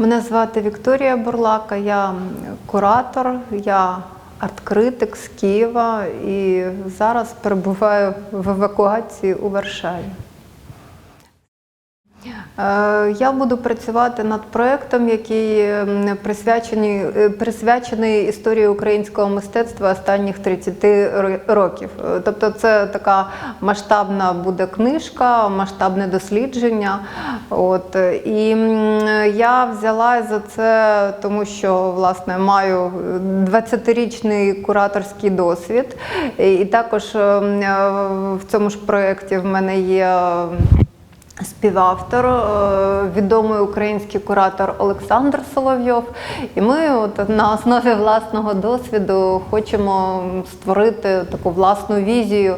Мене звати Вікторія Бурлака, я куратор, я арт-критик з Києва і зараз перебуваю в евакуації у Варшаві. Е, Я буду працювати над проєктом, який присвячений, е, присвячений історії українського мистецтва останніх 30 років. Е, Тобто це така масштабна буде книжка, масштабне дослідження. От. І я взяла за це, тому що власне маю 20-річний кураторський досвід. І також е, м, е, в цьому ж проєкті в мене є. Співавтор, е, відомий український куратор Олександр Соловйов. І ми от на основі власного досвіду хочемо створити таку власну візію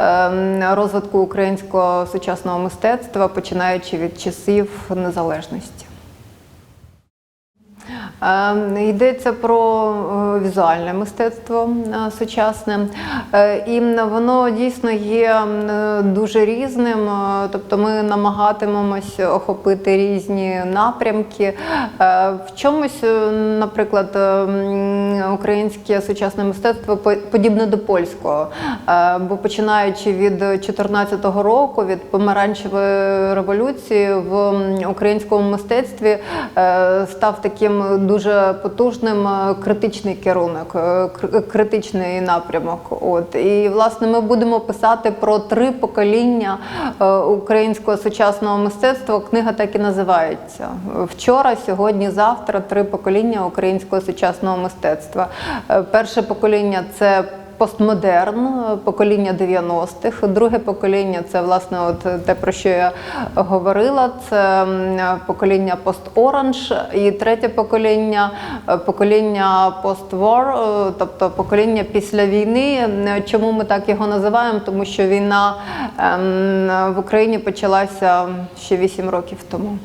е, розвитку українського сучасного мистецтва, починаючи від часів незалежності. Е, Йдеться про е, візуальне мистецтво е, сучасне, Е, і воно дійсно є дуже різним. Тобто ми намагатимемось охопити різні напрямки. В чомусь, наприклад, українське сучасне мистецтво подібне до польського, бо починаючи від 2014 року, від помаранчевої революції в українському мистецтві став таким дуже потужним е, критичний керунок, е, критичний напрямок. От і власне ми будемо писати про три покоління е, українського сучасного мистецтва. Книга так і називається вчора, сьогодні, завтра. Три покоління українського сучасного мистецтва. Е, Перше покоління це Постмодерн, е, покоління 90-х. Друге покоління це власне от те, про що я говорила. Це покоління пост-оранж. І третє покоління е, покоління пост-вор, е, тобто покоління після війни. Чому ми так його називаємо? Тому що війна ем, в Україні почалася ще 8 років тому.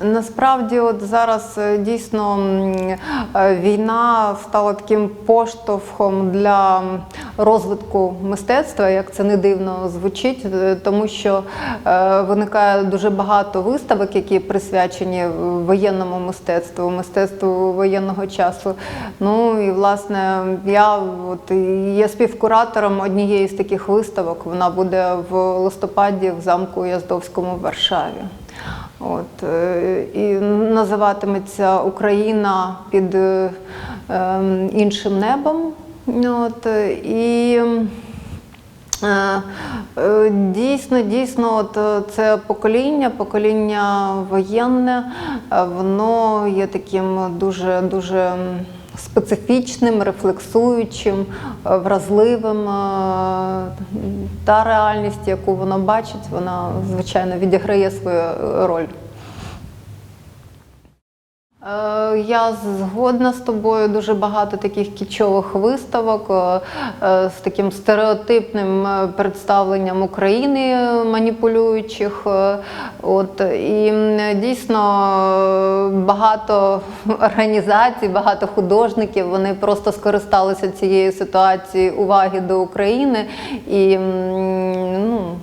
Насправді, от зараз е, дійсно е, війна стала таким поштовхом для розвитку мистецтва, як це не дивно звучить, е, тому що виникає дуже багато виставок, які присвячені воєнному мистецтву, мистецтву воєнного часу. Ну і власне я от є співкуратором однієї з таких виставок. Вона буде в листопаді в замку Яздовському в Варшаві. От, е, і називатиметься Україна під е, ем, іншим небом. От, е, і дійсно, дійсно, от це покоління, покоління воєнне, воно є таким дуже дуже. Специфічним, рефлексуючим, е, вразливим. е, Та реальність, яку воно бачить, вона звичайно відіграє свою е, роль. Я згодна з тобою. Дуже багато таких кічових виставок е, е, з таким стереотипним е, представленням України маніпулюючих. От і дійсно багато організацій, багато художників вони просто скористалися цією ситуацією уваги до України і ну.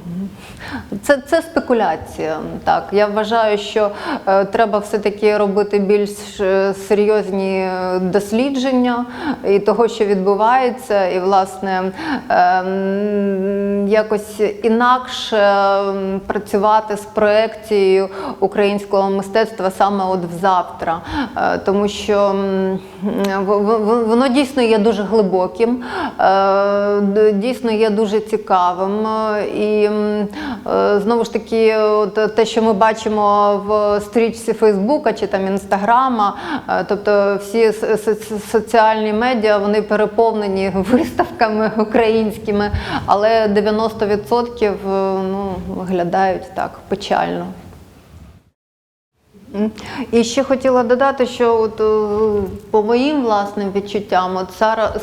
Це, це спекуляція. Так, я вважаю, що е, треба все-таки робити більш е, серйозні е, дослідження і того, що відбувається, і власне е, якось інакше працювати з проекцією українського мистецтва саме от взавтра, Е, тому що в- воно дійсно є дуже глибоким, е, дійсно є дуже цікавим. е, І е, знову ж таки, от те, що ми бачимо в стрічці Фейсбука чи там Інстаграма, е, тобто всі соціальні медіа вони переповнені виставками українськими, але 90% ну, виглядають так печально. І ще хотіла додати, що от, е, по моїм власним відчуттям, от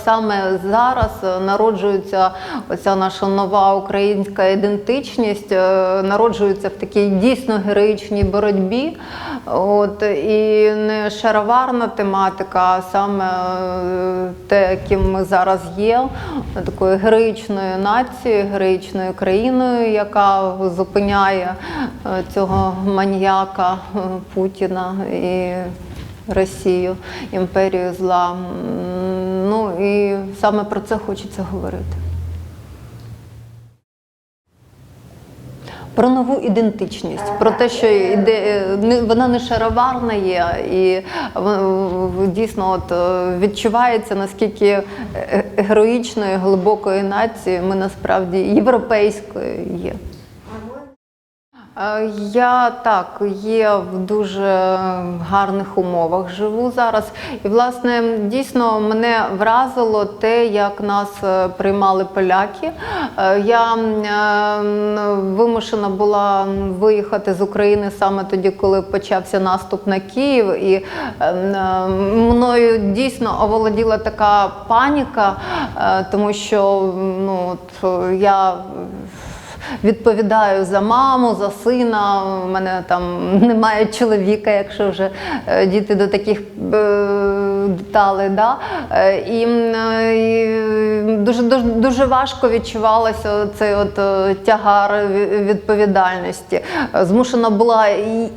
саме зараз народжується оця наша нова українська ідентичність, е, народжується в такій дійсно героїчній боротьбі. От, і не шароварна тематика, а саме е, те, яким ми зараз є, такою героїчною нацією, героїчною країною, яка зупиняє е, цього маніяка е, Путіна і Росію, імперію зла. Ну і саме про це хочеться говорити. Про нову ідентичність, про те, що іде, е, вона не шароварна є, і в- дійсно от, е, відчувається, наскільки е, героїчною, глибокою нацією ми насправді європейською є. Е, Я так є в дуже гарних умовах живу зараз. І, власне, дійсно мене вразило те, як нас е, приймали поляки. Е, Я вимушена була виїхати з України саме тоді, коли почався наступ на Київ. І мною дійсно оволоділа така паніка, тому що ну, я відповідаю за маму, за сина. У мене там немає чоловіка, якщо вже е, діти до таких е. Да? Е, І, е, дуже, дуже, дуже важко відчувалося цей от е, тягар відповідальності. Змушена була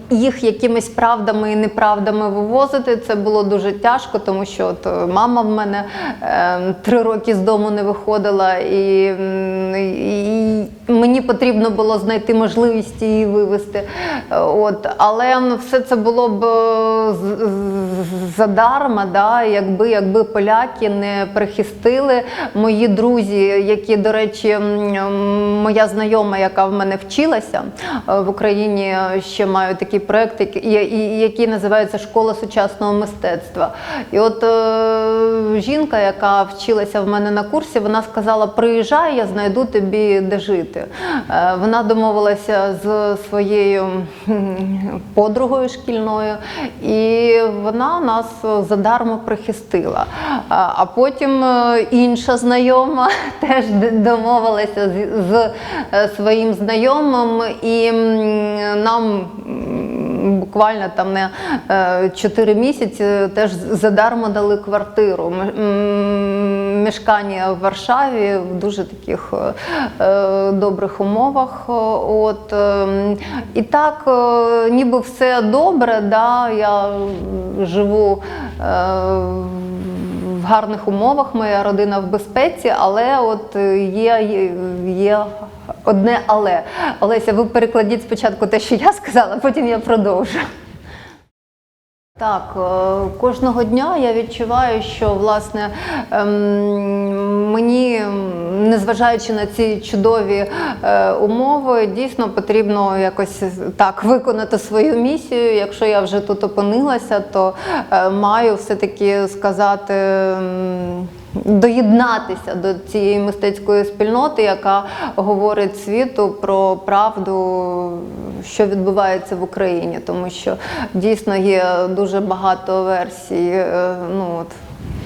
їх якимись правдами і неправдами вивозити. Це було дуже тяжко, тому що от мама в мене е, три роки з дому не виходила, і, і мені потрібно було знайти можливість її вивезти. От, але все це було б задарма, да, якби, якби поляки не прихистили мої друзі, які, до речі, моя знайома, яка в мене вчилася е, в Україні, ще маю такий проект, який- називається Школа сучасного мистецтва. І от е, жінка, яка вчилася в мене на курсі, вона сказала: приїжджай, я знайду тобі де жити. Е, Вона домовилася з своєю подругою шкільною, і вона нас задармо прихистила. А потім е, інша знайома теж домовилася з, е, своїм знайомим, і нам буквально там не 4 місяці теж задармо дали квартиру. Мешкання в Варшаві в дуже таких е, е, добрих умовах. Е, От, е, і так, е, ніби все добре, да, я живу е, в гарних умовах, моя родина в безпеці, але от е, є, є одне але. Олеся, ви перекладіть спочатку те, що я сказала, потім я продовжу. Так, е, кожного дня я відчуваю, що власне ем, мені, незважаючи на ці чудові е, умови, дійсно потрібно якось так виконати свою місію. Якщо я вже тут опинилася, то е, маю все-таки сказати. Доєднатися до цієї мистецької спільноти, яка говорить світу про правду, що відбувається в Україні, тому що дійсно є дуже багато версій. е, Ну от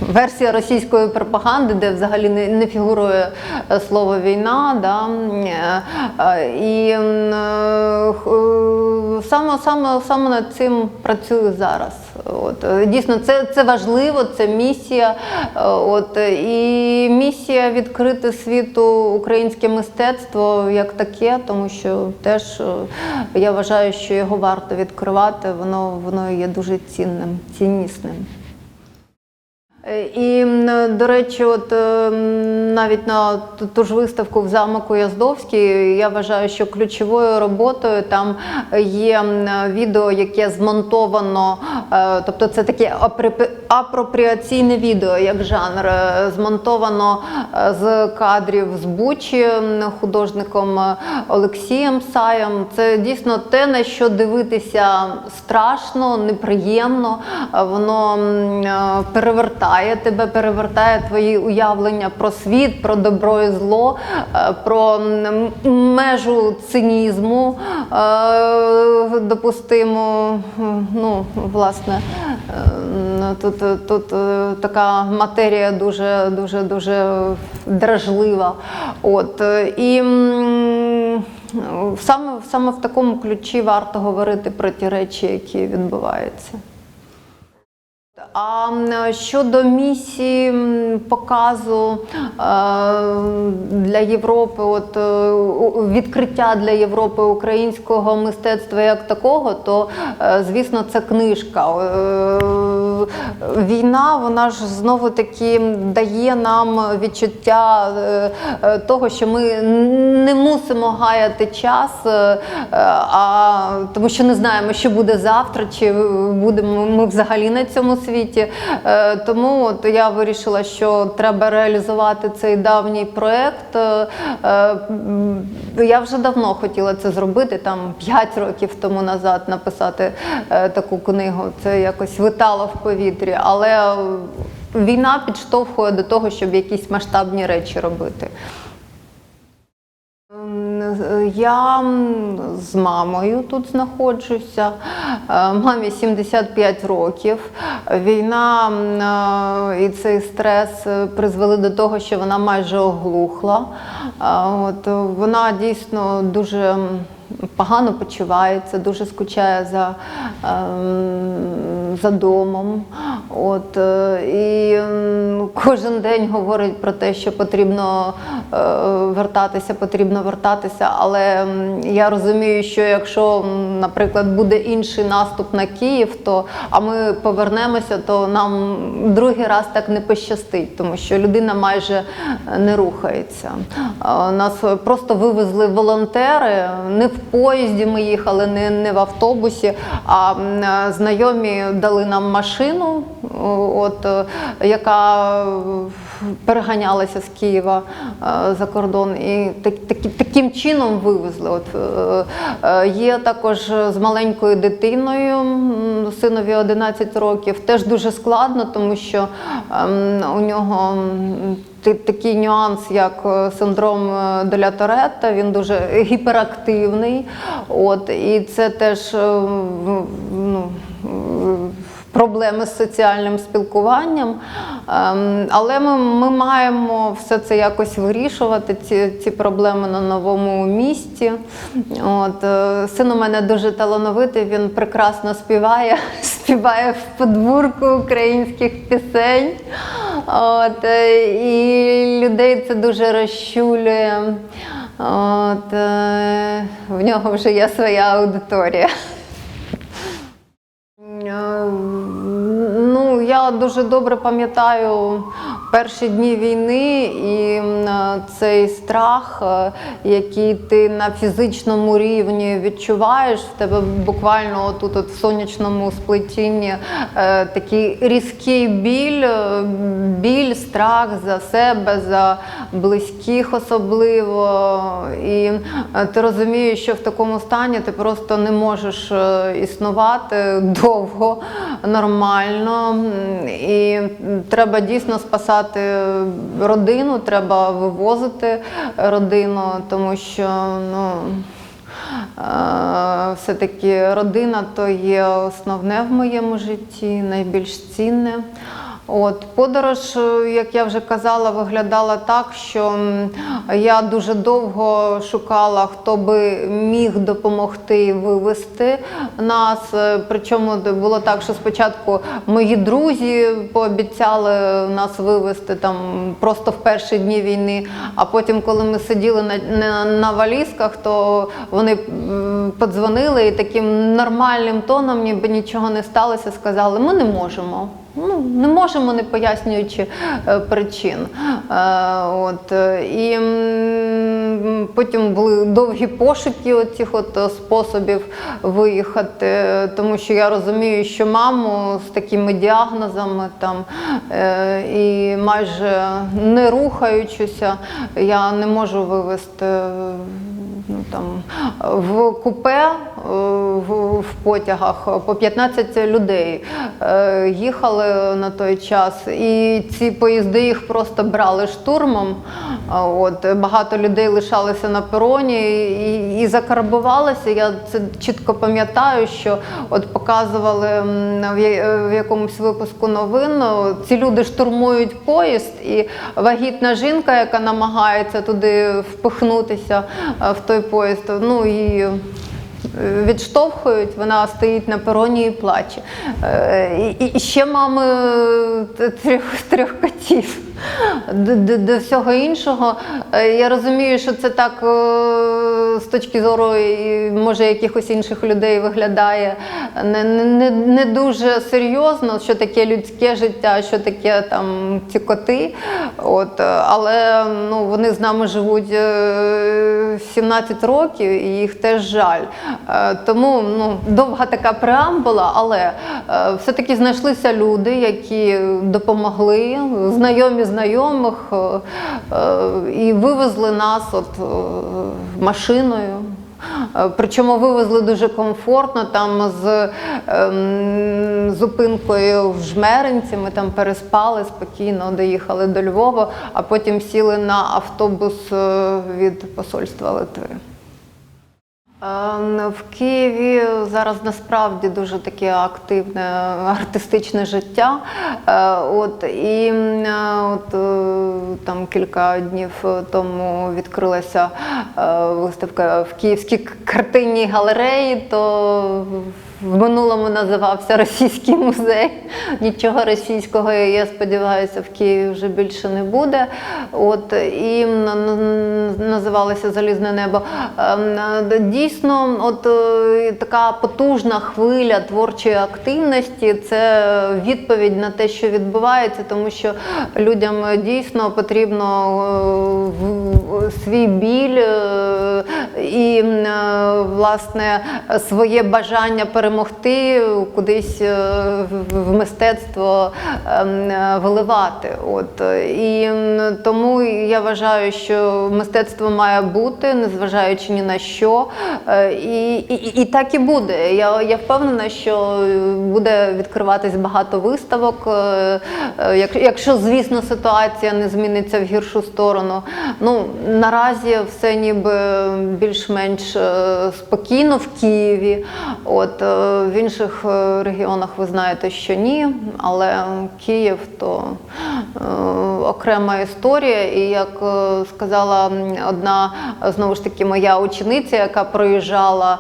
версія російської пропаганди, де взагалі не, не фігурує е, слово війна. Да? е, е, І саме, саме, саме над цим працюю зараз. От дійсно, це, це важливо, це місія. От і місія відкрити світу українське мистецтво як таке, тому що теж я вважаю, що його варто відкривати. Воно воно є дуже цінним, ціннісним. Е, І, до речі, от е, навіть на ту- ж виставку в замок Уяздовський я вважаю, що ключовою роботою там є відео, яке змонтовано, е, тобто це таке апропріаційне відео, як жанр, змонтовано з кадрів з Бучі художником Олексієм Саєм. Це дійсно те, на що дивитися страшно, неприємно, воно перевертає перевертає тебе, перевертає твої уявлення про світ, про добро і зло, е, про межу цинізму е, допустиму. Ну, власне, е, тут, тут така матерія дуже, дуже, дуже дражлива. От, і саме, саме в такому ключі варто говорити про ті речі, які відбуваються. А щодо місії показу е, для Європи, от е, відкриття для Європи українського мистецтва як такого, то е, звісно це книжка. Війна, вона ж знову таки дає нам відчуття того, що ми не мусимо гаяти час, а тому що не знаємо, що буде завтра, чи будемо ми взагалі на цьому світі. Е, Тому от я вирішила, що треба реалізувати цей давній проект. Е, Я вже давно хотіла це зробити, там 5 років тому назад написати е, таку книгу. Це якось витало в повітрі. Але війна підштовхує до того, щоб якісь масштабні речі робити. М, Я з мамою тут знаходжуся. Е, Мамі 75 років. Війна е, і цей стрес е, призвели до того, що вона майже оглухла. Е, От, е, вона дійсно дуже погано почувається, дуже скучає за, ем, за домом. От, е, і кожен день говорить про те, що потрібно е, вертатися, потрібно вертатися. Але я розумію, що якщо, наприклад, буде інший наступ на Київ, то а ми повернемося, то нам другий раз так не пощастить, тому що людина майже не рухається. Е, Нас просто вивезли волонтери. Не в поїзді ми їхали, не, не в автобусі, а знайомі дали нам машину, от, е, яка е, переганялася з Києва е, за кордон. І так, такі- таким чином вивезли. От, є також з маленькою дитиною, синові 11 років. Теж дуже складно, тому що ем, у нього такий нюанс, як синдром Деля Торетта, він дуже гіперактивний. От, і це теж ну, проблеми з соціальним спілкуванням. Ем, Але ми, ми маємо все це якось вирішувати, ці, ці проблеми на новому місці. От, е, син у мене дуже талановитий, він прекрасно співає, співає в подбурку українських пісень. От, е, і людей це дуже розчулює. От, е, в нього вже є своя аудиторія. Е, Ну, дуже добре пам'ятаю перші дні війни і цей страх, е, який ти на фізичному рівні відчуваєш. В тебе буквально отут от в сонячному сплетінні е, такий різкий біль, е, біль, страх за себе, за близьких особливо. І ти розумієш, що в такому стані ти просто не можеш існувати довго, нормально. І треба дійсно спасати родину, треба вивозити родину, тому що ну. Е, Все-таки родина то є основне в моєму житті, найбільш цінне. От подорож, е, як я вже казала, виглядала так, що я дуже довго шукала, хто би міг допомогти вивезти нас. Е, Причому було так, що спочатку мої друзі пообіцяли нас вивезти там просто в перші дні війни. А потім, коли ми сиділи на, на, на валізках, то вони подзвонили і таким нормальним тоном, ніби нічого не сталося, сказали: ми не можемо. Ну, не можемо, не пояснюючи е, причин. Е, от, е, і потім були довгі пошуки е, способів виїхати, тому що я розумію, що маму з такими діагнозами там і майже не рухаючися, я не можу вивезти. Е, Ну, там, в купе в, в потягах, по 15 людей е, їхали на той час, і ці поїзди їх просто брали штурмом. От багато людей лишалися на пероні і, і закарбувалися. Я це чітко пам'ятаю, що от показували в якомусь випуску новин. Ці люди штурмують поїзд, і вагітна жінка, яка намагається туди впихнутися е, в той поїзд, ну і відштовхують, вона стоїть на пероні і плаче. Е, і ще мами е, трьох, трьох котів. До, до, до всього іншого. е, Я розумію, що це так е, з точки зору може якихось інших людей виглядає не, не, не- дуже серйозно, що таке людське життя, що таке там ці коти. От, е, але ну, вони з нами живуть е, 17 років і їх теж жаль. Тому ну, довга така преамбула, але все-таки знайшлися люди, які допомогли, знайомі знайомих, е, е, і вивезли нас от, е, машиною. Причому вивезли дуже комфортно, там з ем, зупинкою в Жмеринці. Ми там переспали спокійно, доїхали до Львова, а потім сіли на автобус від посольства Литви. Е, В Києві зараз насправді дуже таке активне артистичне життя. Е, От і е, от е, там кілька днів тому відкрилася виставка в Київській картинній галереї. То в минулому називався Російський музей. Нічого російського, я сподіваюся, в Києві вже більше не буде. От і називалося Залізне небо. Ем, е, Дійсно, от е, така потужна хвиля творчої активності це відповідь на те, що відбувається, тому що людям дійсно потрібно е, свій біль і власне своє бажання перемогти кудись е, в- мистецтво ем, е, виливати. От і тому я вважаю, що мистецтво має бути, незважаючи ні на що. Е, І, і, і так і буде. Я, я впевнена, що буде відкриватись багато виставок, е, е, як- якщо, звісно, ситуація не зміниться в гіршу сторону. Ну наразі все ніби більш-менш е, спокійно в Києві. От е, в інших е, регіонах ви знаєте, що ні, але Київ то окрема історія. І як сказала одна знову ж таки моя учениця, яка проїжджала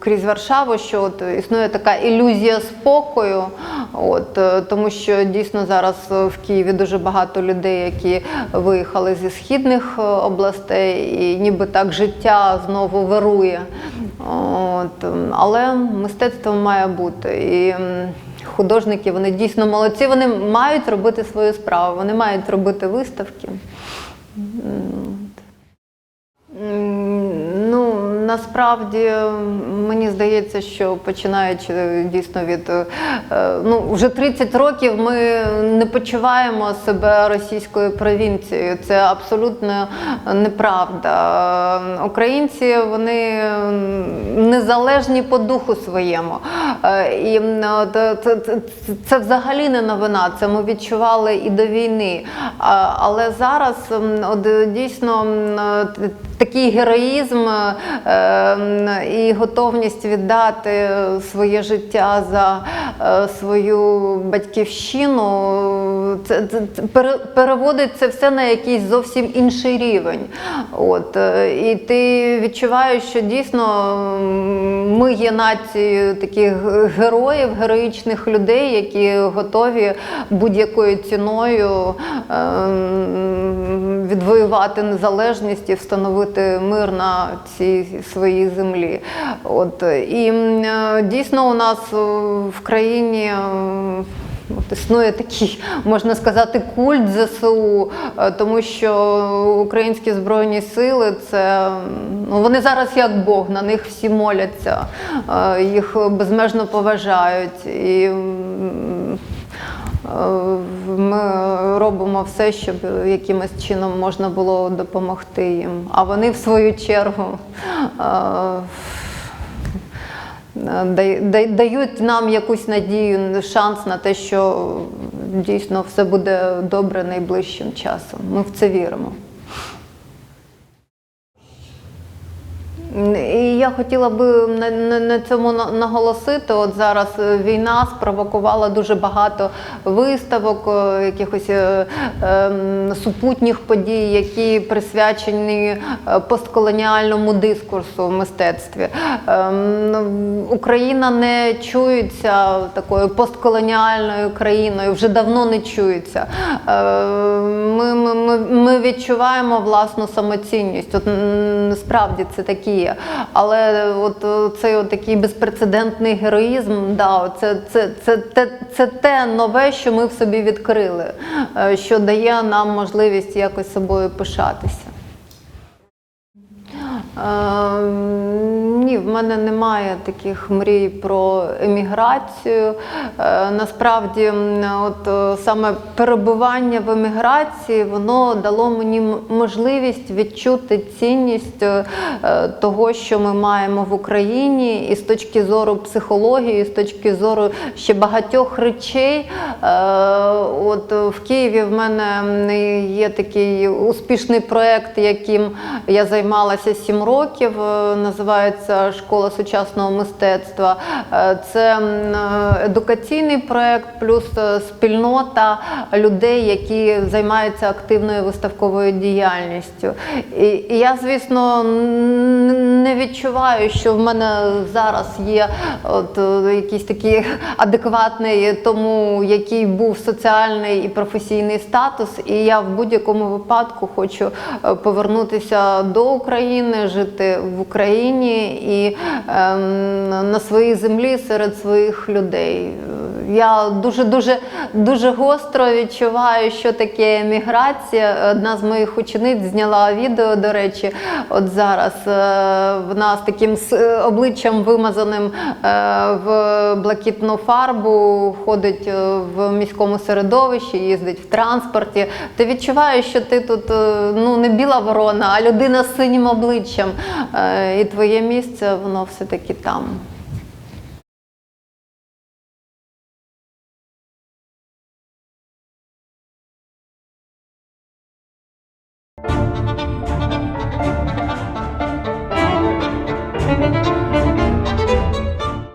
крізь Варшаву, що от існує така ілюзія спокою, от тому що дійсно зараз в Києві дуже багато людей, які виїхали зі східних областей, і ніби так життя знову вирує. От, але мистецтво має бути. І художники вони дійсно молодці. Вони мають робити свою справу, вони мають робити виставки. М, Ну, насправді мені здається, що починаючи е, дійсно від е, ну вже 30 років ми не почуваємо себе російською провінцією. Це абсолютно неправда. Українці вони незалежні по духу своєму. Е, І це, взагалі не новина. Це ми відчували і до війни. Але зараз дійсно такий героїзм е, і готовність віддати своє життя за е, свою батьківщину, це, це, це пере- переводить це все на якийсь зовсім інший рівень. От, е, і ти відчуваєш, що дійсно ми є нацією таких героїв, героїчних людей, які готові будь-якою ціною ем, відвоювати незалежність і встановити мир на цій своїй землі. От і е, дійсно у нас е, в країні. е, От існує такий, можна сказати, культ ЗСУ, е, тому що українські збройні сили це ну вони зараз як Бог, на них всі моляться, е, їх безмежно поважають. І Ми робимо все, щоб якимось чином можна було допомогти їм. А вони, в свою чергу, е, дають нам якусь надію, шанс на те, що дійсно все буде добре найближчим часом. Ми в це віримо. І я хотіла би на, на, на цьому наголосити. От зараз е, війна спровокувала дуже багато виставок, е, якихось е, ем, супутніх подій, які присвячені е, постколоніальному дискурсу в мистецтві. Ну, Україна не чується такою постколоніальною країною, вже давно не чується. Е, Ми, ми, ми, відчуваємо власну самоцінність. От справді це такі є. Але от е, цей от такий безпрецедентний героїзм, да, це, це, це, це, це те нове, що ми в собі відкрили, е, що дає нам можливість якось собою пишатися. В мене немає таких мрій про еміграцію. Е, Насправді, от е, саме перебування в еміграції, воно дало мені можливість відчути цінність е, того, що ми маємо в Україні, і з точки зору психології, і з точки зору ще багатьох речей. От в Києві в мене є такий успішний проєкт, яким я займалася сім років. Називається Школа сучасного мистецтва. Е, Це е, едукаційний проєкт, плюс е, спільнота людей, які займаються активною виставковою діяльністю. І, я, звісно, не відчуваю, що в мене зараз є от якийсь такий адекватний тому, який був соціальний і професійний статус. І я в будь-якому випадку хочу повернутися до України, жити в Україні і ем, на своїй землі серед своїх людей. Я дуже дуже дуже гостро відчуваю, що таке еміграція. Одна з моїх учениць зняла відео, до речі, от зараз е, вона з таким обличчям вимазаним е, в блакитну фарбу, ходить е, в міському середовищі, їздить в транспорті. Ти відчуваєш, що ти тут ну не біла ворона, а людина з синім обличчям. І твоє місце воно все-таки там.